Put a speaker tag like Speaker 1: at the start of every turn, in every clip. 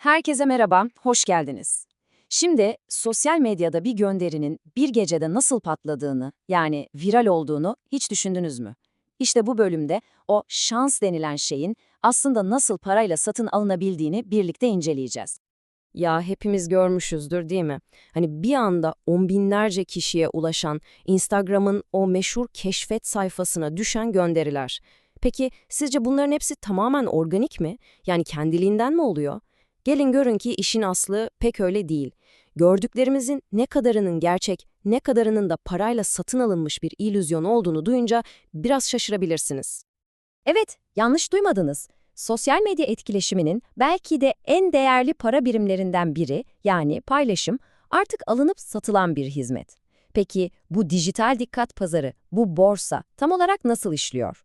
Speaker 1: Herkese merhaba, hoş geldiniz. Şimdi sosyal medyada bir gönderinin bir gecede nasıl patladığını, yani viral olduğunu hiç düşündünüz mü? İşte bu bölümde o şans denilen şeyin aslında nasıl parayla satın alınabildiğini birlikte inceleyeceğiz.
Speaker 2: Ya hepimiz görmüşüzdür değil mi? Hani bir anda on binlerce kişiye ulaşan Instagram'ın o meşhur keşfet sayfasına düşen gönderiler. Peki sizce bunların hepsi tamamen organik mi? Yani kendiliğinden mi oluyor? Gelin görün ki işin aslı pek öyle değil. Gördüklerimizin ne kadarının gerçek, ne kadarının da parayla satın alınmış bir illüzyon olduğunu duyunca biraz şaşırabilirsiniz.
Speaker 1: Evet, yanlış duymadınız. Sosyal medya etkileşiminin belki de en değerli para birimlerinden biri, yani paylaşım, artık alınıp satılan bir hizmet. Peki bu dijital dikkat pazarı, bu borsa tam olarak nasıl işliyor?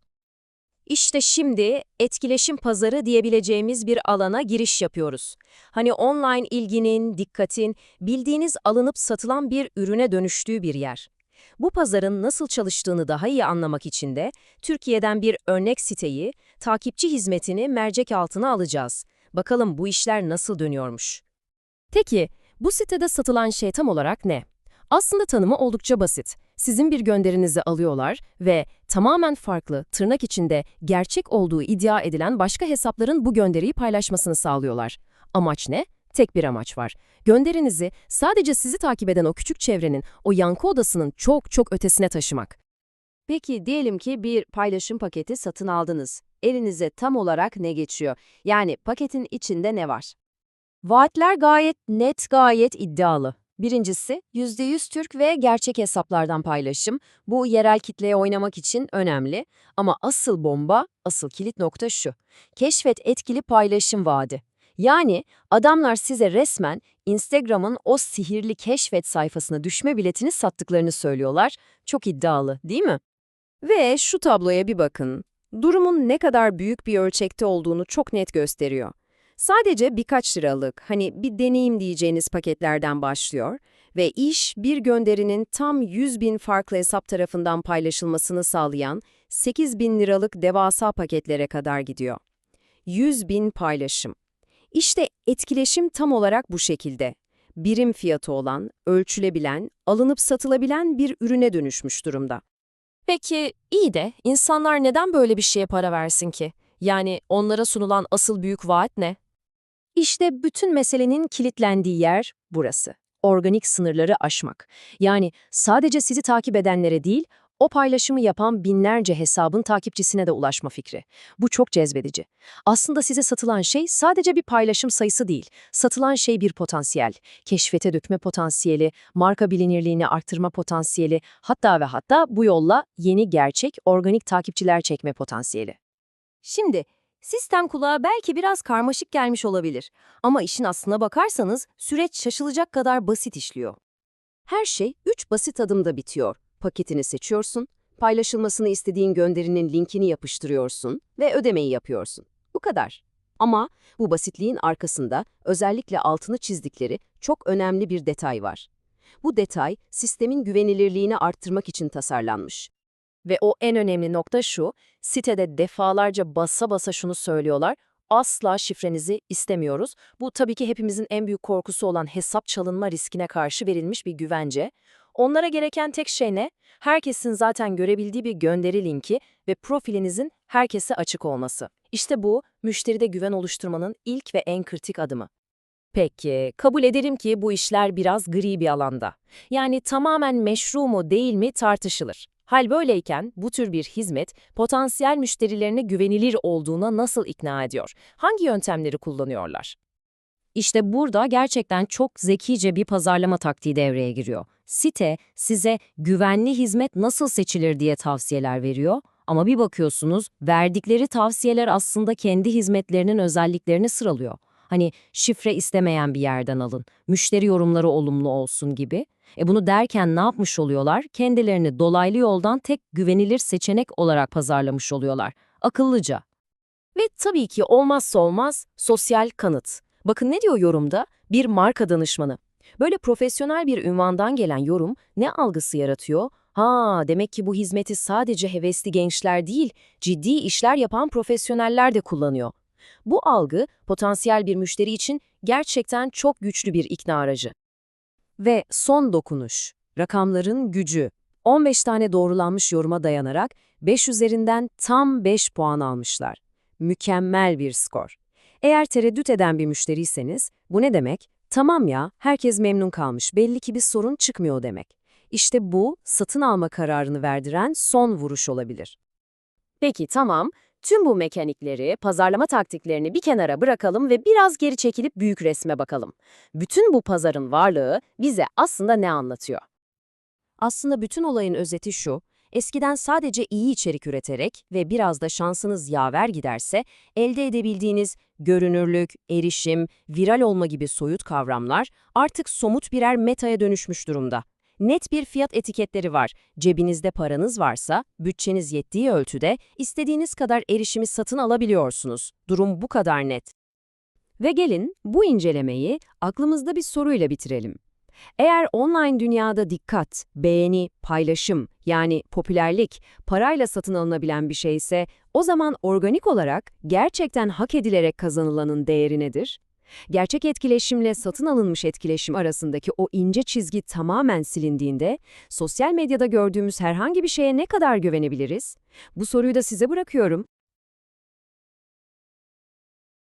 Speaker 1: İşte şimdi etkileşim pazarı diyebileceğimiz bir alana giriş yapıyoruz. Hani online ilginin, dikkatin, bildiğiniz alınıp satılan bir ürüne dönüştüğü bir yer. Bu pazarın nasıl çalıştığını daha iyi anlamak için de Türkiye'den bir örnek siteyi, takipçi hizmetini mercek altına alacağız. Bakalım bu işler nasıl dönüyormuş. Peki, bu sitede satılan şey tam olarak ne? Aslında tanımı oldukça basit. Sizin bir gönderinizi alıyorlar ve tamamen farklı, tırnak içinde gerçek olduğu iddia edilen başka hesapların bu gönderiyi paylaşmasını sağlıyorlar. Amaç ne? Tek bir amaç var. Gönderinizi sadece sizi takip eden o küçük çevrenin, o yankı odasının çok çok ötesine taşımak. Peki diyelim ki bir paylaşım paketi satın aldınız. Elinize tam olarak ne geçiyor? Yani paketin içinde ne var? Vaatler gayet net, gayet iddialı. Birincisi, %100 Türk ve gerçek hesaplardan paylaşım. Bu yerel kitleye oynamak için önemli. Ama asıl bomba, asıl kilit nokta şu. Keşfet etkili paylaşım vaadi. Yani adamlar size resmen Instagram'ın o sihirli keşfet sayfasına düşme biletini sattıklarını söylüyorlar. Çok iddialı, değil mi? Ve şu tabloya bir bakın. Durumun ne kadar büyük bir ölçekte olduğunu çok net gösteriyor. Sadece birkaç liralık, hani bir deneyim diyeceğiniz paketlerden başlıyor ve iş bir gönderinin tam 100 bin farklı hesap tarafından paylaşılmasını sağlayan 8 bin liralık devasa paketlere kadar gidiyor. 100 bin paylaşım. İşte etkileşim tam olarak bu şekilde. Birim fiyatı olan, ölçülebilen, alınıp satılabilen bir ürüne dönüşmüş durumda. Peki iyi de insanlar neden böyle bir şeye para versin ki? Yani onlara sunulan asıl büyük vaat ne? İşte bütün meselenin kilitlendiği yer burası. Organik sınırları aşmak. Yani sadece sizi takip edenlere değil, o paylaşımı yapan binlerce hesabın takipçisine de ulaşma fikri. Bu çok cezbedici. Aslında size satılan şey sadece bir paylaşım sayısı değil. Satılan şey bir potansiyel. Keşfete dökme potansiyeli, marka bilinirliğini arttırma potansiyeli, hatta ve hatta bu yolla yeni gerçek, organik takipçiler çekme potansiyeli. Şimdi Sistem kulağa belki biraz karmaşık gelmiş olabilir ama işin aslına bakarsanız süreç şaşılacak kadar basit işliyor. Her şey üç basit adımda bitiyor. Paketini seçiyorsun, paylaşılmasını istediğin gönderinin linkini yapıştırıyorsun ve ödemeyi yapıyorsun. Bu kadar. Ama bu basitliğin arkasında özellikle altını çizdikleri çok önemli bir detay var. Bu detay sistemin güvenilirliğini arttırmak için tasarlanmış. Ve o en önemli nokta şu, sitede defalarca basa basa şunu söylüyorlar, asla şifrenizi istemiyoruz. Bu tabii ki hepimizin en büyük korkusu olan hesap çalınma riskine karşı verilmiş bir güvence. Onlara gereken tek şey ne? Herkesin zaten görebildiği bir gönderi linki ve profilinizin herkese açık olması. İşte bu, müşteride güven oluşturmanın ilk ve en kritik adımı. Peki, kabul ederim ki bu işler biraz gri bir alanda. Yani tamamen meşru mu değil mi tartışılır. Hal böyleyken bu tür bir hizmet potansiyel müşterilerine güvenilir olduğuna nasıl ikna ediyor? Hangi yöntemleri kullanıyorlar? İşte burada gerçekten çok zekice bir pazarlama taktiği devreye giriyor. Site size güvenli hizmet nasıl seçilir diye tavsiyeler veriyor ama bir bakıyorsunuz verdikleri tavsiyeler aslında kendi hizmetlerinin özelliklerini sıralıyor. Hani şifre istemeyen bir yerden alın, müşteri yorumları olumlu olsun gibi. E bunu derken ne yapmış oluyorlar? Kendilerini dolaylı yoldan tek güvenilir seçenek olarak pazarlamış oluyorlar. Akıllıca. Ve tabii ki olmazsa olmaz sosyal kanıt. Bakın ne diyor yorumda? Bir marka danışmanı. Böyle profesyonel bir ünvandan gelen yorum ne algısı yaratıyor? Ha, demek ki bu hizmeti sadece hevesli gençler değil, ciddi işler yapan profesyoneller de kullanıyor.
Speaker 2: Bu algı potansiyel bir müşteri için gerçekten çok güçlü bir ikna aracı. Ve son dokunuş, rakamların gücü. 15 tane doğrulanmış yoruma dayanarak 5 üzerinden tam 5 puan almışlar. Mükemmel bir skor. Eğer tereddüt eden bir müşteriyseniz, bu ne demek? Tamam ya, herkes memnun kalmış, belli ki bir sorun çıkmıyor demek. İşte bu, satın alma kararını verdiren son vuruş olabilir. Peki tamam, tüm bu mekanikleri, pazarlama taktiklerini bir kenara bırakalım ve biraz geri çekilip büyük resme bakalım. Bütün bu pazarın varlığı bize aslında ne anlatıyor? Aslında bütün olayın özeti şu, eskiden sadece iyi içerik üreterek ve biraz da şansınız yaver giderse elde edebildiğiniz görünürlük, erişim, viral olma gibi soyut kavramlar artık somut birer metaya dönüşmüş durumda. Net bir fiyat etiketleri var. Cebinizde paranız varsa, bütçeniz yettiği ölçüde istediğiniz kadar erişimi satın alabiliyorsunuz. Durum bu kadar net. Ve gelin bu incelemeyi aklımızda bir soruyla bitirelim. Eğer online dünyada dikkat, beğeni, paylaşım yani popülerlik parayla satın alınabilen bir şeyse o zaman organik olarak gerçekten hak edilerek kazanılanın değeri nedir? Gerçek etkileşimle satın alınmış etkileşim arasındaki o ince çizgi tamamen silindiğinde sosyal medyada gördüğümüz herhangi bir şeye ne kadar güvenebiliriz? Bu soruyu da size bırakıyorum.